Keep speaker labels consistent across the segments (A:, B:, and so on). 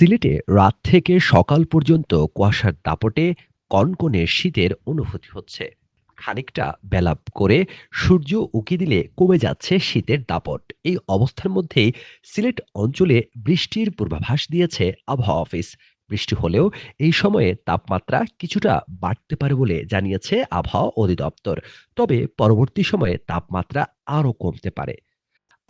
A: সিলেটে রাত থেকে সকাল পর্যন্ত কুয়াশার দাপটে কনকনে শীতের অনুভূতি হচ্ছে। খানিকটা বেলাপ করে সূর্য উকি দিলে কমে যাচ্ছে শীতের দাপট। এই অবস্থার মধ্যেই সিলেট অঞ্চলে বৃষ্টির পূর্বাভাস দিয়েছে আবহাওয়া অফিস। বৃষ্টি হলেও এই সময়ে তাপমাত্রা কিছুটা বাড়তে পারে বলে জানিয়েছে আবহাওয়া অধিদপ্তর। তবে পরবর্তী সময়ে তাপমাত্রা আরও কমতে পারে।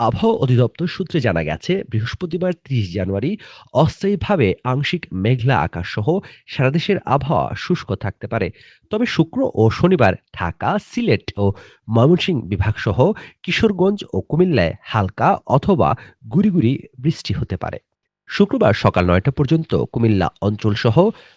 A: আবহাওয়া অধিদপ্তর সূত্রে জানা গেছে, বৃহস্পতিবার ত্রিশ জানুয়ারি অস্থায়ীভাবে আংশিক মেঘলা আকাশ সহ সারাদেশের আবহাওয়া শুষ্ক থাকতে পারে। তবে শুক্র ও শনিবার ঢাকা, সিলেট ও ময়মনসিং বিভাগ সহ কিশোরগঞ্জ ও কুমিল্লায় হালকা অথবা গুড়ি বৃষ্টি হতে পারে। শুক্রবার সকাল নয়টা পর্যন্ত কুমিল্লা অঞ্চলসহ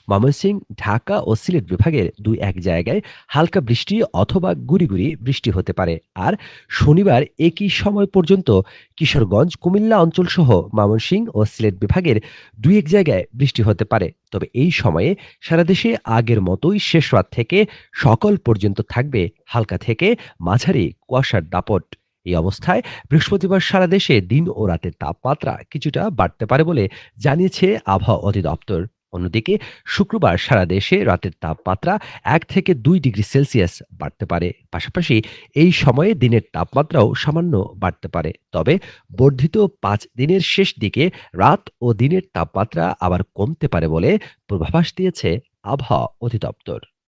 A: ময়মনসিংহ, ঢাকা ও সিলেট বিভাগের দুই এক জায়গায় হালকা বৃষ্টি অথবা গুড়ি গুড়ি বৃষ্টি হতে পারে। আর শনিবার একই সময় পর্যন্ত কিশোরগঞ্জ, কুমিল্লা অঞ্চলসহ ময়মনসিংহ ও সিলেট বিভাগের দুই এক জায়গায় বৃষ্টি হতে পারে। তবে এই সময়ে সারা দেশে আগের মতোই শেষ রাত থেকে সকাল পর্যন্ত থাকবে হালকা থেকে মাঝারি কুয়াশার দাপট। এই অবস্থায় বৃহস্পতিবার সারা দেশে দিন ও রাতের তাপমাত্রা কিছুটা বাড়তে পারে বলে জানিয়েছে আবহাওয়া অধিদপ্তর। অন্যদিকে শুক্রবার সারা দেশে রাতের তাপমাত্রা এক থেকে দুই ডিগ্রি সেলসিয়াস বাড়তে পারে। পাশাপাশি এই সময়ে দিনের তাপমাত্রাও সামান্য বাড়তে পারে। তবে বর্ধিত পাঁচ দিনের শেষ দিকে রাত ও দিনের তাপমাত্রা আবার কমতে পারে বলে পূর্বাভাস দিয়েছে আবহাওয়া অধিদপ্তর।